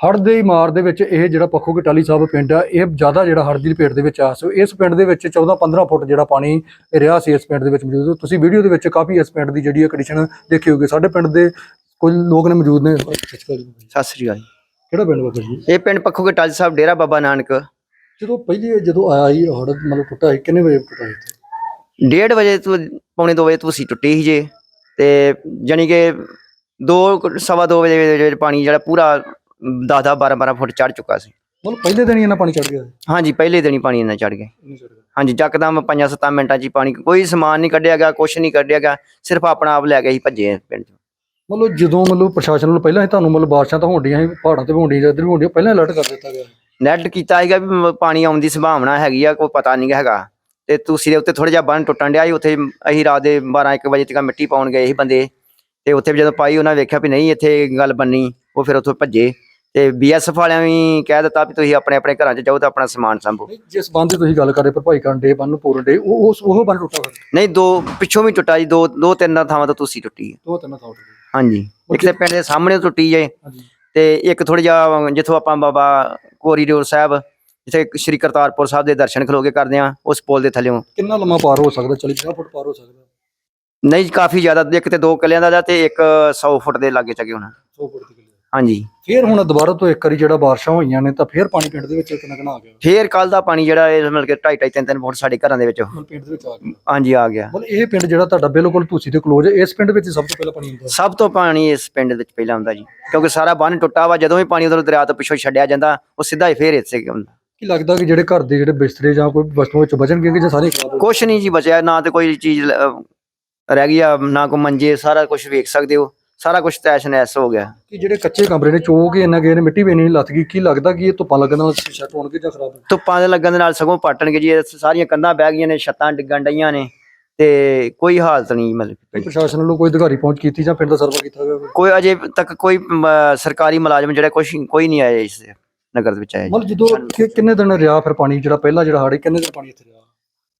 ਹੜ੍ਹ ਦੇ ਮਾਰ ਦੇ ਵਿੱਚ ਇਹ ਜਿਹੜਾ ਪੱਖੋ ਕਟਾਲੀ ਸਾਹਿਬ ਪਿੰਡ ਆ ਇਹ ਜ਼ਿਆਦਾ ਜਿਹੜਾ ਹੜ੍ਹ ਦੀ ਲਪੇਟ ਦੇ ਵਿੱਚ ਆ। ਸੋ ਇਸ ਪਿੰਡ ਦੇ ਵਿੱਚ 14 15 ਫੁੱਟ ਜਿਹੜਾ ਪਾਣੀ ਰਿਹਾ ਸੀ ਇਸ ਪਿੰਡ ਦੇ ਵਿੱਚ ਮੌਜੂਦ। ਤੁਸੀਂ ਵੀਡੀਓ ਦੇ ਵਿੱਚ ਕਾਫੀ ਇਸ ਪਿੰਡ ਦੀ ਜਿਹੜੀ ਕੰਡੀਸ਼ਨ ਦੇਖੀ ਹੋਗੀ ਸਾਡੇ ਪਿੰਡ ਦੇ ਕੁਝ ਲੋਕ ਨੇ ਮੌਜੂਦ ਨੇ ਸਤਿ ਸ੍ਰੀ ਅਕਾਲ ਕਿਹੜਾ ਪਿੰਡ ਬਾਬਾ ਜੀ? ਇਹ ਪਿੰਡ ਪੱਖੋ ਕਟਾਲ ਸਾਹਿਬ ਡੇਰਾ ਬਾਬਾ ਨਾਨਕ। ਜਦੋਂ ਪਹਿਲੀ ਜਦੋਂ ਆਇਆ ਸੀ ਹੜ੍ਹ ਮਤਲਬ ਟੁੱਟਾ ਸੀ ਕਿੰਨੇ ਵਜੇ ਟੁੱਟਾ ਸੀ ਇੱਥੇ? ਡੇਢ ਵਜੇ ਤੋਂ ਪੌਣੇ 2 ਵਜੇ ਤੁਸੀਂ ਟੁੱਟੀ ਸੀ ਜੇ। ਤੇ ਜਾਣੀ ਕਿ 2 ਸਵਾ 2 ਵਜੇ ਦੇ ਵਿੱਚ ਪਾਣੀ ਜਿਹੜਾ ਪੂਰਾ 10 10 12 12 ਫੁੱਟ ਚੜ ਚੁੱਕਾ ਸੀ। ਮਤਲਬ ਪਹਿਲੇ ਦਿਨ ਹੀ ਇਹਨਾਂ ਪਾਣੀ ਚੜ ਗਿਆ? ਹਾਂਜੀ ਪਹਿਲੇ ਦਿਨ ਹੀ ਪਾਣੀ ਇੰਨਾ ਚੜ ਗਿਆ। ਹਾਂਜੀ ਜੱਕਦਮ 5-7 ਮਿੰਟਾਂ 'ਚ ਹੀ ਪਾਣੀ ਕੋਈ ਸਮਾਨ ਨਹੀਂ ਕੱਢਿਆ ਗਿਆ ਕੁਛ ਨਹੀਂ ਕੱਢਿਆ ਗਿਆ ਸਿਰਫ ਆਪਣਾ ਆਪ ਲੈ ਕੇ ਹੀ ਭੱਜੇ ਪਿੰਡ 'ਚ। ਮਤਲਬ ਜਦੋਂ ਮਤਲਬ ਪ੍ਰਸ਼ਾਸਨ ਵੱਲੋਂ ਪਹਿਲਾਂ ਹੀ ਤੁਹਾਨੂੰ ਮਤਲਬ ਬਾਰਿਸ਼ਾਂ ਤਾਂ ਹੋਣੀਆਂ ਸੀ ਪਹਾੜਾਂ ਤੇ ਵੀ ਹੋਣੀਆਂ ਜਾਂ ਇੱਧਰ ਵੀ ਹੋਣੀਆਂ ਪਹਿਲਾਂ ਅਲਰਟ ਕਰ ਦਿੱਤਾ ਗਿਆ ਨੈਟ ਕੀਤਾ ਸੀਗਾ ਵੀ ਪਾਣੀ ਆਉਣ ਦੀ ਸੰਭਾਵਨਾ ਹੈਗੀ ਆ ਕੋਈ ਪਤਾ ਨਹੀਂ ਹੈਗਾ। ਤੇ ਤੁਸੀਂ ਦੇ ਉੱਤੇ ਥੋੜਾ ਜਿਹਾ ਬੰਨ ਟੁੱਟਣ ਡਿਆ ਸੀ ਉੱਥੇ ਅਸੀਂ ਰਾਤ ਦੇ 12 1 ਵਜੇ ਤੱਕ ਮਿੱਟੀ ਪਾਉਣ ਗਏ ਸੀ ਬੰਦੇ। ਤੇ ਉੱਥੇ ਵੀ ਜਦੋਂ ਪਾਈ ਉਹਨਾਂ ਵੇਖਿਆ ਵੀ ਨਹੀਂ ਇੱਥੇ ਗੱਲ ਬੰਨੀ ਉਹ ਫਿਰ ਉੱਥੋਂ ਭੱਜੇ। ਤੇ ਬੀਐਸਐਫ ਵਾਲਿਆਂ ਵੀ ਕਹਿ ਦਿੱਤਾ ਵੀ ਤੁਸੀਂ ਆਪਣੇ ਆਪਣੇ ਘਰਾਂ 'ਚ ਜਾਓ ਤੇ ਆਪਣਾ ਸਮਾਨ ਸੰਭੋ। ਨਹੀਂ, ਜਿਸ ਬੰਦ ਦੀ ਤੁਸੀਂ ਗੱਲ ਕਰ ਰਹੇ ਭਰਪਾਈ ਕਰਨ ਦੇ ਬੰਨ ਨੂੰ ਪੂਰਨ ਦੇ ਉਹ ਉਸ ਉਹ ਬੰਨ ਟੁੱਟਾ ਨਹੀਂ ਦੋ ਪਿੱਛੋਂ ਵੀ ਟੁੱਟਾ ਜੀ ਦੋ ਦੋ ਤਿੰਨ ਥਾਵਾਂ ਤੋਂ ਤੁਸੀਂ ਟੁੱਟੀ ਹੈ। ਦੋ ਤਿੰਨ ਥਾਂ ਹਾਂਜੀ। ਇੱਕ ਤੇ ਪਿੰਡ ਦੇ ਸਾਹਮਣੇ ਟੁੱਟੀ ਜੇ ਹਾਂਜੀ। ਤੇ ਇੱਕ ਥੋੜਾ ਜਿਹਾ ਜਿੱਥੋਂ ਆਪਾਂ ਬਾਬਾ ਕੋਰੀਡੋਰ ਸਾਹਿਬ ਜਿੱਥੇ ਸ਼੍ਰੀ ਕਰਤਾਰਪੁਰ ਸਾਹਿਬ ਦੇ ਦਰਸ਼ਨ ਖਲੋ ਕੇ ਕਰਦੇ ਆ ਉਸ ਪੁਲ ਦੇ ਥੱਲੇੋਂ ਕਿੰਨਾ ਲੰਮਾ ਪਾਰ ਹੋ ਸਕਦਾ 40 50 ਫੁੱਟ ਪਾਰ ਹੋ ਸਕਦਾ? ਨਹੀਂ ਕਾਫੀ ਜ਼ਿਆਦਾ ਇੱਕ ਤੇ ਦੋ ਕਿੱਲਿਆਂ ਦਾ ਤੇ ਇੱਕ 100 ਫੁੱਟ ਦੇ ਲਾਗੇ ਚੱਕੇ ਹੋਣਾ। 100 ਫੁੱਟ ਦੀ ਹਾਂਜੀ। ਫੇਰ ਹੁਣ ਦੁਬਾਰਾ ਤੋਂ ਇੱਕ ਵਾਰੀ ਜਿਹੜਾ ਬਾਰਿਸ਼ਾਂ ਹੋਈਆਂ ਨੇ ਤਾਂ ਫੇਰ ਪਾਣੀ ਪਿੰਡ ਦੇ ਵਿੱਚ ਕਿੰਨਾ ਕਿੰਨਾ ਆ ਗਿਆ। ਫੇਰ ਕੱਲ ਦਾ ਪਾਣੀ ਜਿਹੜਾ ਇਹ ਮਤਲਬ ਕਿ 2.5 3 3 ਫੁੱਟ ਸਾਡੇ ਘਰਾਂ ਦੇ ਵਿੱਚ। ਮਤਲਬ ਪਿੰਡ ਦੇ ਵਿੱਚ ਆ ਗਿਆ। ਹਾਂਜੀ ਆ ਗਿਆ। ਮਤਲਬ ਇਹ ਪਿੰਡ ਜਿਹੜਾ ਤੁਹਾਡਾ ਬਿਲਕੁਲ ਤੁਸੀਂ ਤੇ ਕਲੋਜ਼ ਹੈ ਇਸ ਪਿੰਡ ਵਿੱਚ ਸਭ ਤੋਂ ਪਹਿਲਾਂ ਪਾਣੀ ਹੁੰਦਾ ਸਭ ਤੋਂ ਪਾਣੀ ਇਸ ਪਿੰਡ ਵਿੱਚ ਪਹਿਲਾਂ ਆਉਂਦਾ ਜੀ ਕਿਉਂਕਿ ਸਾਰਾ ਬੰਨ ਟੁੱਟਾ ਵਾ ਜਦੋਂ ਵੀ ਪਾਣੀ ਉਧਰ ਦਰਿਆ ਤੋਂ ਪਿੱਛੋਂ ਛੱਡਿਆ ਜਾਂਦਾ ਉਹ ਸਿੱਧਾ ਹੀ ਫੇਰ ਇੱਥੇ ਆਉਂਦਾ ਕੀ ਲੱਗਦਾ ਕਿ ਜਿਹੜੇ ਘਰ ਦੇ ਜਿਹੜੇ ਬਿਸਤਰੇ ਜਾਂ ਕੋਈ ਵਸਤੂਆਂ ਵਿੱਚ ਬਚਣਗੇ ਕਿ ਜਾਂ ਸਾਰੇ ਕੁਛ ਨਹੀਂ ਜੀ ਬਚਿਆ ਨਾ ਤੇ ਕੋਈ ਚੀਜ਼ ਰਹਿ ਗਈ ਆ ਨਾ ਕੋਈ ਮੰਜੇ ਸਾਰਾ ਕੁਝ ਵੇਖ ਸਕਦੇ ਹੋ। ਸਾਰਾ ਕੁਝ ਤੈਸ਼ ਨੈਸ ਹੋ ਗਿਆ ਕਿ ਜਿਹੜੇ ਕੱਚੇ ਕਮਰੇ ਨੇ ਚੋ ਕੇ ਇੰਨਾ ਗਏ ਨੇ ਮਿੱਟੀ ਵੀ ਨਹੀਂ ਲੱਥ ਗਈ ਕੀ ਲੱਗਦਾ ਕਿ ਇਹ ਧੁੱਪਾਂ ਲੱਗਣ ਨਾਲ ਸ਼ੈੱਟ ਹੋਣਗੇ ਜਾਂ ਖਰਾਬ ਧੁੱਪਾਂ ਦੇ ਲੱਗਣ ਦੇ ਨਾਲ ਸਗੋਂ ਪਾਟਣਗੇ ਜੀ ਇਹ ਸਾਰੀਆਂ ਕੰਧਾਂ ਬਹਿ ਗਈਆਂ ਨੇ ਛੱਤਾਂ ਡਿੱਗਣ ਡਈਆਂ ਨੇ ਤੇ ਕੋਈ ਹਾਲਤ ਨਹੀਂ ਮਤਲਬ ਕੀ ਪ੍ਰਸ਼ਾਸਨ ਵੱਲੋਂ ਕੋਈ ਅਧਿਕਾਰੀ ਪਹੁੰਚ ਕੀਤੀ ਜਾਂ ਪਿੰਡ ਦਾ ਸਰਵੇ ਕੀਤਾ ਗਿਆ? ਕੋਈ ਅਜੇ ਤੱਕ ਕੋਈ ਸਰਕਾਰੀ ਮੁਲਾਜ਼ਮ ਜਿਹੜਾ ਕੁਛ ਕੋਈ ਨਹੀਂ ਆਇਆ ਇਸ ਨਗਰ ਦੇ ਵਿੱਚ ਆਇਆ ਜੀ। ਮਤਲਬ ਜਦੋਂ ਕਿ- ਕਿੰਨੇ ਦਿਨ ਰਿਹਾ ਫਿਰ ਪਾਣੀ ਜਿਹੜਾ ਪਹਿਲਾ ਜਿਹੜਾ ਹੜ੍ਹ ਸੀ, ਕਿੰਨੇ ਦਿਨ ਪਾਣੀ ਇੱਥੇ ਰਿਹਾ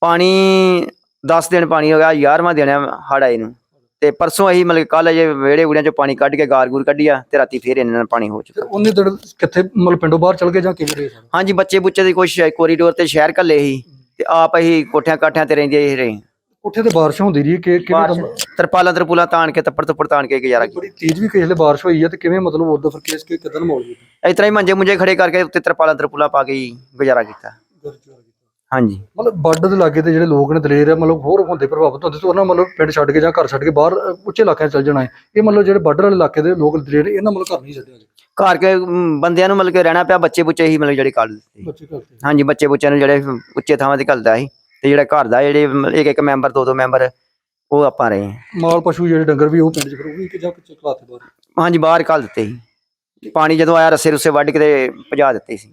ਪਾਣੀ 10 ਦਿਨ ਪਾਣੀ ਹੋ ਗਿਆ 11ਵਾਂ ਦਿਨ ਹੜ੍ਹ ਆਏ ਨੂੰ ਤੇ ਪਰਸੋਂ ਅਸੀਂ ਮਤਲਬ ਕੱਲ ਜੇ ਵਿਹੜੇ ਵੂੜਿਆਂ ਚੋਂ ਪਾਣੀ ਕੱਢ ਕੇ ਗਾਰ ਗੂਰ ਕੱਢਿਆ ਤੇ ਰਾਤੀ ਫੇਰ ਇਹਨਾਂ ਨਾਲ ਪਾਣੀ ਹੋ ਚੁੱਕਾ। ਉਹਨੇ ਦਿਨ ਕਿੱਥੇ ਮਤਲਬ ਪਿੰਡੋਂ ਬਾਹਰ ਚਲ ਗਏ ਜਾਂ ਕਿਵੇਂ ਰਹੇ ਸਾਰੇ? ਹਾਂਜੀ ਬੱਚੇ ਬੁੱਚੇ ਦੀ ਕੁਛ ਕੋਰੀਡੋਰ ਤੇ ਸ਼ਹਿਰ ਘੱਲੇ ਸੀ ਤੇ ਆਪ ਅਸੀਂ ਕੋਠਿਆਂ ਕਾਠਿਆਂ ਤੇ ਰਹਿੰਦੇ ਹੀ ਰਹੇ ਉੱਥੇ ਤੇ ਬਾਰਿਸ਼ ਹੁੰਦੀ ਰਹੀ ਹੈ ਕਿ ਕਿਵੇਂ ਬਾਰਿਸ਼ ਤਰਪਾਲਾਂ ਤਰਪੂਲਾਂ ਤਾਣ ਕੇ ਤੱਪੜ ਤੁੱਪੜ ਤਾਣ ਕੇ ਗੁਜ਼ਾਰਾ ਕੀਤਾ। ਬੜੀ ਤੇਜ਼ ਵੀ ਕਿਸੇ ਬਾਰਿਸ਼ ਹੋਈ ਹੈ ਤੇ ਕਿਵੇਂ ਮਤਲਬ ਉਦੋਂ ਫਿਰ ਕੇਸ ਕਿ ਕਿਦਾਂ ਮਾਹੌਲ ਜੀ ਇਸ ਤਰ੍ਹਾਂ ਹੀ ਮੰਜੇ ਮੁੰਜੇ ਖੜੇ ਕਰਕੇ ਉੱਤੇ ਤਰਪਾਲਾਂ ਤਰਪੂਲਾਂ ਪਾ ਕੇ ਹੀ ਗੁਜ਼ਾਰਾ ਕੀਤਾ। ਹਾਂਜੀ। ਮਤਲਬ ਬਾਰਡਰ ਦੇ ਲਾਗੇ ਤੇ ਜਿਹੜੇ ਲੋਕ ਨੇ ਦਲੇਰ ਆ ਮਤਲਬ ਹੋਰ ਹੁੰਦੇ ਪ੍ਰਭਾਵਿਤ ਹੁੰਦੇ ਤੇ ਉਹਨਾਂ ਮਤਲਬ ਪਿੰਡ ਛੱਡ ਕੇ ਜਾਂ ਘਰ ਛੱਡ ਕੇ ਬਾਹਰ ਅ, ਉੱਚੇ ਇਲਾਕਿਆਂ 'ਚ ਚੱਲ ਜਾਣਾ ਹੈ। ਇਹ ਮਤਲਬ ਜਿਹੜੇ ਬਾਰਡਰ ਵਾਲੇ ਇਲਾਕੇ ਦੇ ਲੋਕ ਦਲੇਰ ਇਹਨਾਂ ਮਤਲਬ ਘਰ ਨਹੀਂ ਛੱਡਿਆ ਜੀ ਘਰ ਕੇ ਮ, ਬੰਦਿਆਂ ਨੂੰ ਮਤਲਬ ਕਿ ਰਹਿਣਾ ਪਿਆ ਬੱਚੇ ਬੁੱਚੇ ਹੀ ਮਤਲਬ ਜਿਹੜੇ ਕੱਢ ਦਿੱਤੇ। ਬੱਚੇ ਘਰ ਤੇ ਹਾਂਜੀ ਬੱਚੇ ਬੁੱਚਿਆਂ ਨੂੰ ਜਿਹੜੇ ਉੱਚੇ ਥਾਵਾਂ ਤੇ ਘੱਲਦਾ ਸੀ ਤੇ ਜਿਹੜਾ ਘਰ ਦਾ ਜਿਹੜੇ ਇੱਕ ਇੱਕ ਮੈਂਬਰ ਦੋ ਦੋ ਮੈਂਬਰ ਉਹ ਆਪਾਂ ਰਹੇ ਹਾਂ। ਮਾਲ ਪਸ਼ੂ ਜਿਹੜੇ ਡੰਗਰ ਵੀ ਉਹ ਪਿੰਡ 'ਚ ਫਿਰ ਉਹ ਵੀ ਕਿ ਜਾਂ ਕਿੱਥੇ ਘਲਾਤੇ ਬਾਹਰ। ਹਾਂਜੀ ਬਾਹਰ ਘੱਲ ਦਿੱਤੇ ਸੀ। ਪਾਣੀ ਜਦੋਂ ਆਇਆ ਰਸੇ ਰੁੱਸੇ ਵੱਢ ਕੇ ਤੇ ਭਜਾ ਦਿੱਤੇ ਸੀ।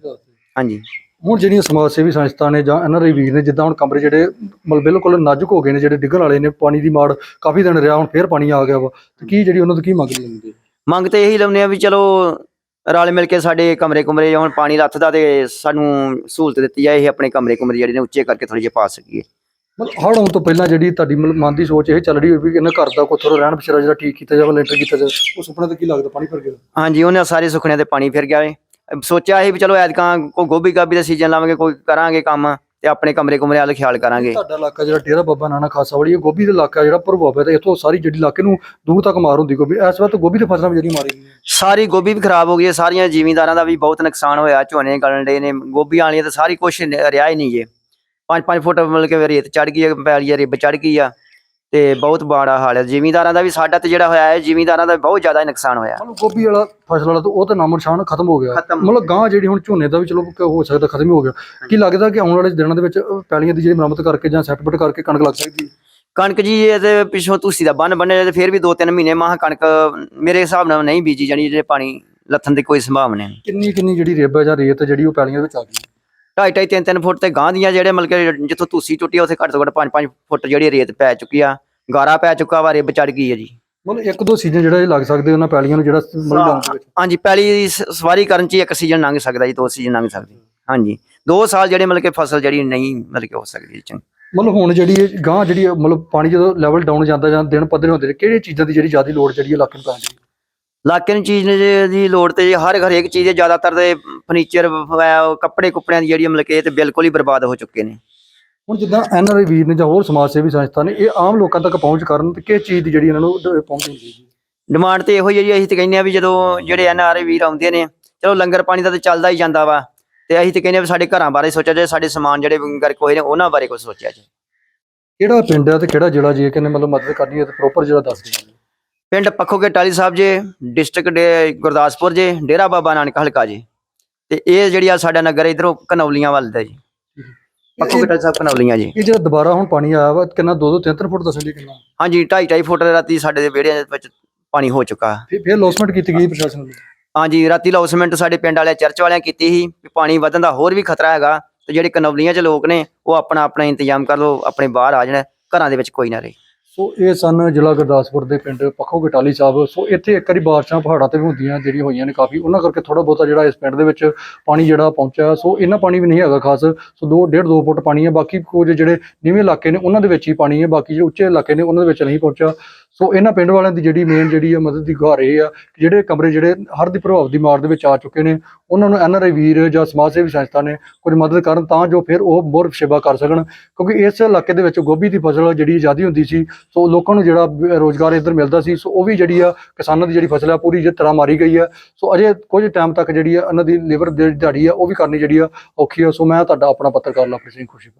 ਹਾਂਜੀ। ਹੁਣ ਜਿਹੜੀਆਂ ਸਮਾਜ ਸੇਵੀ ਸੰਸਥਾ ਨੇ ਜਾਂ ਐਨਆਰਆਈ ਵੀਰ ਨੇ ਜਿੱਦਾਂ ਹੁਣ ਕਮਰੇ ਜਿਹੜੇ ਮਤਲਬ ਬਿਲਕੁਲ ਨਾਜ਼ੁਕ ਹੋ ਗਏ ਨੇ ਜਿਹੜੇ ਡਿੱਗਣ ਵਾਲੇ ਨੇ ਪਾਣੀ ਦੀ ਮਾਰ ਕਾਫੀ ਦਿਨ ਰਿਹਾ ਹੁਣ ਫੇਰ ਪਾਣੀ ਆ ਗਿਆ ਵਾ। ਤੇ ਕੀ ਜਿਹੜੀ ਉਹਨਾਂ ਤੋਂ ਕੀ ਮੰਗ ਲੈਂਦੇ? ਮੰਗ ਤੇ ਇਹੀ ਲਾਉਂਦੇ ਆ ਵੀ ਚਲੋ ਰਲ ਮਿਲ ਕੇ ਸਾਡੇ ਕਮਰੇ ਕੁਮਰੇ ਹੁਣ ਪਾਣੀ ਲੱਥਦਾ ਤੇ ਸਾਨੂੰ ਸਹੂਲਤ ਦਿੱਤੀ ਜਾਏ ਇਹ ਆਪਣੇ ਕਮਰੇ ਕੁਮਰੇ ਜਿਹੜੇ ਨੇ ਉੱਚੇ ਕਰਕੇ ਥੋੜੇ ਜਿਹੇ ਪਾ ਸਕੀਏ। ਮਤਲਬ ਆਉਣ ਤੋਂ ਪਹਿਲਾਂ ਜਿਹੜੀ ਤੁਹਾਡੀ ਮਨ ਦੀ ਸੋਚ ਇਹ ਚੱਲ ਰਹੀ ਹੋਈ ਵੀ ਇਹਨਾਂ ਘਰ ਦਾ ਕੋਈ ਥੋੜਾ ਰਹਿਣ ਬਸੇਰਾ ਜਿਹੜਾ ਠੀਕ ਕੀਤਾ ਜਾਵੇ ਲੈਂਟਰ ਕੀਤਾ ਜਾਵੇ ਉਹ ਸੁਪਨਾ ਤੇ ਕੀ ਲੱਗਦਾ ਪਾਣੀ ਭਰ ਗਿਆ? ਹਾਂਜੀ ਉਹਨਾਂ ਸਾਰੇ ਸੁਖਣਿਆਂ ਤੇ ਪਾਣੀ ਫਿਰ ਗਿਆ ਏ। ਸੋਚਿਆ ਸੀ ਵੀ ਚਲੋ ਐਤਕਾਂ ਕੋਈ ਗੋਭੀ ਗਾਭੀ ਦਾ ਸੀਜ਼ਨ ਲਾਵਾਂਗੇ ਕੋਈ ਕਰਾਂਗੇ ਕੰਮ ਤੇ ਆਪਣੇ ਕਮਰੇ ਕੁਮਰੇ ਵਾਲ ਖਿਆਲ ਕਰਾਂਗੇ। ਤੁਹਾਡਾ ਇਲਾਕਾ ਜਿਹੜਾ ਡੇਰਾ ਬਾਬਾ ਨਾਨਕ ਖਾਸਾ ਵਾਲੀ ਇਹ ਗੋਭੀ ਦਾ ਇਲਾਕਾ ਜਿਹੜਾ ਪ੍ਰਭਾਵਿਤ ਹੈ ਇੱਥੋਂ ਸਾਰੀ ਜਿਹੜੀ ਇਲਾਕੇ ਨੂੰ ਦੂਰ ਤੱਕ ਮਾਰ ਹੁੰਦੀ ਗੋਭੀ। ਇਸ ਵਾਰ ਤਾਂ ਗੋਭੀ ਦੇ ਫਸਲਾਂ ਵੀ ਜਿਹੜੀਆਂ ਮਾਰੀ ਗਈਆਂ। ਸਾਰੀ ਗੋਭੀ ਵੀ ਖਰਾਬ ਹੋ ਗਈ ਹੈ ਸਾਰੀਆਂ ਜ਼ਿਮੀਂਦਾਰਾਂ ਦਾ ਵੀ ਬਹੁਤ ਨੁਕਸਾਨ ਹੋਇਆ ਝੋਨੇ ਗਲਣ ਡੇ ਨੇ ਗੋਭੀ ਵਾਲੀਆਂ ਤਾਂ ਸਾਰੀ ਕੁਛ ਰਿਹਾ ਹੀ ਨਹੀਂ ਜੇ। 5-5 ਫੁੱਟ ਮਤਲਬ ਕਿ ਰੇਤ ਚੜ ਗਈ ਹੈ ਪੈਲੀ ਰਿੱਬ ਚੜ ਗਈ ਆ। ਤੇ ਬਹੁਤ ਬਾੜਾ ਹਾਲ ਹੈ। ਜ਼ਿਮੀਂਦਾਰਾਂ ਦਾ ਵੀ ਸਾਡਾ ਤੇ ਜਿਹੜਾ ਹੋਇਆ ਹੈ ਜ਼ਿਮੀਂਦਾਰਾਂ ਦਾ ਬਹੁਤ ਜ਼ਿਆਦਾ ਨੁਕਸਾਨ ਹੋਇਆ। ਮਤਲਬ ਗੋਭੀ ਵਾਲਾ ਫਸਲ ਵਾਲਾ ਤਾਂ ਉਹ ਤਾਂ ਨਾਮੁਨਸ਼ਾਨ ਖਤਮ ਹੋ ਗਿਆ। ਮਤਲਬ ਗਾਂ ਜਿਹੜੀ ਹੁਣ ਝੋਨੇ ਦਾ ਵੀ ਚਲੋ ਹੋ ਸਕਦਾ ਖਤਮ ਹੀ ਗਿਆ। ਕੀ ਲੱਗਦਾ ਕਿ ਆਉਣ ਵਾਲੇ ਦਿਨਾਂ ਦੇ ਵਿੱਚ ਪੈਲੀਆਂ ਦੀ ਜਿਹੜੀ ਮੁਰੰਮਤ ਕਰਕੇ ਜਾਂ ਸੈਟਲਮੈਂਟ ਕਰਕੇ ਕਣਕ ਲੱਗ ਸਕਦੀ ਹੈ? ਕਣਕ ਜੀ ਇਹ ਤੇ ਪਿੱਛੋਂ ਤੁਸੀਂ ਦਾ ਬੰਨ ਬੰਨੇ ਤੇ ਫਿਰ ਵੀ 2-3 ਮਹੀਨੇ ਮਾਹ ਕਣਕ ਮੇਰੇ ਹਿਸਾਬ ਨਾਲ ਨਹੀਂ ਬੀਜੀ ਜਾਣੀ ਜੇ ਪਾਣੀ ਲੱਥਣ ਦੀ ਕੋਈ ਸੰਭਾਵਨਾ ਨਹੀਂ। ਕਿੰਨੀ ਕਿੰਨੀ ਜਿਹੜੀ ਰੇਬਾ ਜਾਂ ਰੇਤ ਜਿਹੜੀ ਉਹ ਪੈਲੀਆਂ ਦੇ ਵਿੱਚ ਆ ਗਈ? ਢਾਈ ਢਾਈ ਤਿੰਨ ਤਿੰਨ ਫੁੱਟ ਤੇ ਗਾਂ ਦੀਆਂ ਜਿਹੜੇ ਮਤਲਬ ਜਿੱਥੋਂ ਤੁਸੀਂ ਟੁੱਟੀ ਉੱਥੇ ਘੱਟ ਤੋਂ ਘੱਟ 5-5 ਫੁੱਟ ਜਿਹੜੀ ਰੇਤ ਪੈ ਚੁੱਕੀ ਆ। ਗਾਰਾ ਪੈ ਚੁੱਕਾ ਵਾ ਰਿੱਬ ਚੜ ਗਈ ਹੈ ਜੀ। ਮਤਲਬ ਇੱਕ ਦੋ ਸੀਜ਼ਨ ਜਿਹੜਾ ਇਹ ਲੱਗ ਸਕਦੇ ਉਹਨਾਂ ਪੈਲੀਆਂ ਨੂੰ ਜਿਹੜਾ ਮਤਲਬ ਦੇ ਵਿੱਚ। ਹਾਂਜੀ ਪਹਿਲੀ ਦੀ ਸ- ਸਵਾਰੀ ਕਰਨ ਚ ਹੀ ਇੱਕ ਸੀਜ਼ਨ ਲੰਘ ਸਕਦਾ ਜੀ ਦੋ ਸੀਜ਼ਨ ਲੰਘ ਸਕਦੇ। ਹਾਂਜੀ ਦੋ ਸਾਲ ਜਿਹੜੇ ਮਤਲਬ ਕਿ ਫਸਲ ਜਿਹੜੀ ਨਹੀਂ ਮਤਲਬ ਕਿ ਹੋ ਸਕਦੀ ਚੰਗੀ। ਮਤਲਬ ਹੁਣ ਜਿਹੜੀ ਇਹ ਗਾਂ ਜਿਹੜੀ ਇਹ ਮਤਲਬ ਪਾਣੀ ਜਦੋਂ ਲੈਵਲ ਡਾਊਨ ਜਾਂਦਾ ਜਾਂ ਦਿਨ ਪੱਧਰੇ ਹੁੰਦੇ ਨੇ ਕਿਹੜੀਆਂ ਚੀਜ਼ਾਂ ਦੀ ਜਿਹੜੀ ਜ਼ਿਆਦਾ ਲੋੜ ਜਿਹੜੀ ਇਲਾਕੇ ਨੂੰ ਪੈਂਦੀ ਹੈ ਇਲਾਕੇ ਨੂੰ ਚੀਜ਼ ਨੇ ਜੇ ਦੀ ਲੋੜ ਤੇ ਹਰ ਹਰੇਕ ਚੀਜ਼ ਦੇ ਜ਼ਿਆਦਾਤਰ ਦੇ ਫਰਨੀਚਰ ਕੱਪੜੇ ਕੁੱਪੜਿਆਂ ਦੀ ਜਿਹੜੀ ਮਤਲਬ ਕਿ ਇਹ ਤੇ ਬਿਲਕੁਲ ਹੀ ਬਰਬਾਦ ਹੋ ਚੁੱਕੇ ਨੇ। ਹੁਣ ਜਿੱਦਾਂ ਐਨਆਰਆਈ ਵੀਰ ਨੇ ਜਾਂ ਹੋਰ ਸਮਾਜ ਸੇਵੀ ਸੰਸਥਾ ਨੇ ਇਹ ਆਮ ਲੋਕਾਂ ਤੱਕ ਪਹੁੰਚ ਕਰਨ ਤੇ ਕਿਸ ਚੀਜ਼ ਦੀ ਜਿਹੜੀ ਇਹਨਾਂ ਨੂੰ ਡ- ਪਹੁੰਚਣੀ ਚਾਹੀਦੀ ਡਿਮਾਂਡ ਤੇ ਇਹੋ ਹੀ ਹੈ ਜੀ ਅਸੀਂ ਤੇ ਕਹਿੰਦੇ ਆ ਵੀ ਜਦੋਂ ਜਿਹੜੇ ਐਨਆਰਆਈ ਵੀਰ ਆਉਂਦੇ ਨੇ ਚਲੋ ਲੰਗਰ ਪਾਣੀ ਦਾ ਤੇ ਚੱਲਦਾ ਹੀ ਜਾਂਦਾ ਵਾ ਤੇ ਅਸੀਂ ਤੇ ਕਹਿੰਦੇ ਆ ਵੀ ਸਾਡੇ ਘਰਾਂ ਬਾਰੇ ਸੋਚਿਆ ਜਾਏ ਸਾਡੇ ਸਮਾਨ ਜਿਹੜੇ ਗਰਕ ਹੋਏ ਨੇ ਉਹਨਾਂ ਬਾਰੇ ਕੁਝ ਸੋਚਿਆ ਜਾਏ। ਕਿਹੜਾ ਪਿੰਡ ਹੈ ਤੇ ਕਿਹੜਾ ਜ਼ਿਲ੍ਹਾ ਜੇ ਕਿਨੇ ਮਤਲਬ ਮਦਦ ਕਰਨੀ ਹੈ ਤੇ ਪ੍ਰੋਪਰ ਜਿਹੜਾ ਦੱਸ ਦਿਓ। ਪਿੰਡ ਪੱਖੋਕੇ ਟਾਲੀ ਸਾਹਿਬ ਜੇ ਡਿਸਟ੍ਰਿਕਟ ਡੇ ਗੁਰਦਾਸਪੁਰ ਜੇ ਡੇਰਾ ਬਾਬਾ ਨਾਨਕ ਹਲਕਾ ਜੀ ਤੇ ਇਹ ਜਿਹੜੀ ਆ ਸਾਡਾ ਨਗਰ ਇਧਰੋਂ ਕਨੌਲੀਆਂ ਵੱਲ ਦਾ ਜੀ। ਪੱਖੋਕੇ ਟਾਲੀ ਸਾਹਿਬ ਕਨੌਲੀਆਂ ਜੀ। ਇਹ ਜਿਹੜਾ ਦੁਬਾਰਾ ਹੁਣ ਪਾਣੀ ਆਇਆ ਵਾ ਕਿੰਨਾ 2-2 3-3 ਫੁੱਟ ਦੱਸਣ ਦੀ ਕਿੰਨਾ? ਹਾਂਜੀ 2.5 2.5 ਫੁੱਟ ਰਾਤੀ ਸਾਡੇ ਦੇ ਵਿਹੜਿਆਂ ਦੇ ਵਿੱਚ ਪਾਣੀ ਹੋ ਚੁੱਕਾ। ਫਿਰ ਫਿਰ ਲੋਸਮੈਂਟ ਕੀਤੀ ਗਈ ਪ੍ਰਸ਼ਾਸਨ ਵੱਲੋਂ ਹਾਂਜੀ ਰਾਤੀ ਲੌਸਮੈਂਟ ਸਾਡੇ ਪਿੰਡ ਵਾਲਿਆਂ ਚਰਚ ਵਾਲਿਆਂ ਕੀਤੀ ਸੀ ਵੀ ਪਾਣੀ ਵਧਣ ਦਾ ਹੋਰ ਵੀ ਖਤਰਾ ਹੈਗਾ ਤੇ ਜਿਹੜੇ ਕਨੌਲੀਆਂ 'ਚ ਲੋਕ ਨੇ ਉਹ ਆਪਣਾ ਆਪਣਾ ਇੰਤਜ਼ਾਮ ਕਰ ਲਓ ਆਪਣੇ ਬਾਹਰ ਆ ਜਾਣ ਘਰਾਂ ਦੇ ਵਿੱਚ ਕੋਈ ਨਾ ਰਹੇ। ਸੋ ਇਹ ਸਨ ਜ਼ਿਲ੍ਹਾ ਗੁਰਦਾਸਪੁਰ ਦੇ ਪਿੰਡ ਪੱਖੋ ਗਟਾਲੀ ਸਾਹਿਬ। ਸੋ ਇੱਥੇ ਇੱਕ ਵਾਰੀ ਬਾਰਿਸ਼ਾਂ ਪਹਾੜਾਂ ਤੇ ਵੀ ਹੁੰਦੀਆਂ ਜਿਹੜੀਆਂ ਹੋਈਆਂ ਨੇ ਕਾਫੀ। ਉਹਨਾਂ ਕਰਕੇ ਥੋੜਾ ਬਹੁਤਾ ਜਿਹੜਾ ਇਸ ਪਿੰਡ ਦੇ ਵਿੱਚ ਪਾਣੀ ਜਿਹੜਾ ਪਹੁੰਚਿਆ। ਸੋ ਇੰਨਾ ਪਾਣੀ ਵੀ ਨਹੀਂ ਹੈਗਾ ਖਾਸ। ਸੋ 2 1.5 2 ਫੁੱਟ ਪਾਣੀ ਹੈ। ਬਾਕੀ ਕੁਝ ਜਿਹੜੇ ਨੀਵੇਂ ਇਲਾਕੇ ਨੇ, ਉਹਨਾਂ ਦੇ ਵਿੱਚ ਹੀ ਪਾਣੀ ਹੈ। ਬਾਕੀ ਜਿਹੜੇ ਉੱਚੇ ਇਲਾਕੇ ਨੇ, ਉਹਨਾਂ ਦੇ ਵਿੱਚ ਨਹੀਂ ਪਹੁੰਚਿਆ। ਸੋ ਇਹਨਾਂ ਪਿੰਡ ਵਾਲਿਆਂ ਦੀ ਜਿਹੜੀ ਮੇਨ ਜਿਹੜੀ ਆ ਮਦਦ ਦੀ ਗੁਹਾਰ ਇਹ ਆ ਕਿ ਜਿਹੜੇ ਕਮਰੇ ਜਿਹੜੇ ਹਰ ਦੀ ਪ੍ਰਭਾਵ ਦੀ ਮਾਰ ਦੇ ਵਿੱਚ ਆ ਚੁੱਕੇ ਨੇ, ਉਹਨਾਂ ਨੂੰ ਐਨਆਰਆਈ ਵੀਰ ਜਾਂ ਸਮਾਜ ਸੇਵੀ ਸੰਸਥਾ ਨੇ ਕੁਝ ਮਦਦ ਕਰਨ ਤਾਂ ਜੋ ਫਿਰ ਉਹ ਹੋਰ ਸੇਵਾ ਕਰ ਸਕਣ, ਕਿਉਂਕਿ ਇਸ ਇਲਾਕੇ ਦੇ ਵਿੱਚ ਗੋਭੀ ਦੀ ਫਸਲ ਜਿਹੜੀ ਜ਼ਿਆਦੀ ਹੁੰਦੀ ਸੀ, ਸੋ ਲੋਕਾਂ ਨੂੰ ਜਿਹੜਾ ਬ- ਰੋਜ਼ਗਾਰ ਇੱਧਰ ਮਿਲਦਾ ਸੀ, ਸੋ ਉਹ ਵੀ ਜਿਹੜੀ ਆ ਕਿਸਾਨਾਂ ਦੀ ਜਿਹੜੀ ਫਸਲ ਆ ਪੂਰੀ ਜਿਸ ਤਰ੍ਹਾਂ ਮਾਰੀ ਗਈ ਆ। ਸੋ ਅਜੇ ਕੁਝ ਟਾਈਮ ਤੱਕ ਜਿਹੜੀ ਆ ਇਹਨਾਂ ਦੀ ਲੇਬਰ ਦਿਹਾੜੀ ਆ ਉਹ ਵੀ ਕਰਨੀ ਜਿਹੜੀ ਆ ਔਖੀ ਆ। ਸੋ ਮੈਂ ਤੁਹਾਡਾ ਆਪਣਾ ਪੱਤਰਕਾਰ ਲਵਪ੍ਰੀਤ ਸਿੰਘ ਖੁਸ਼ੀ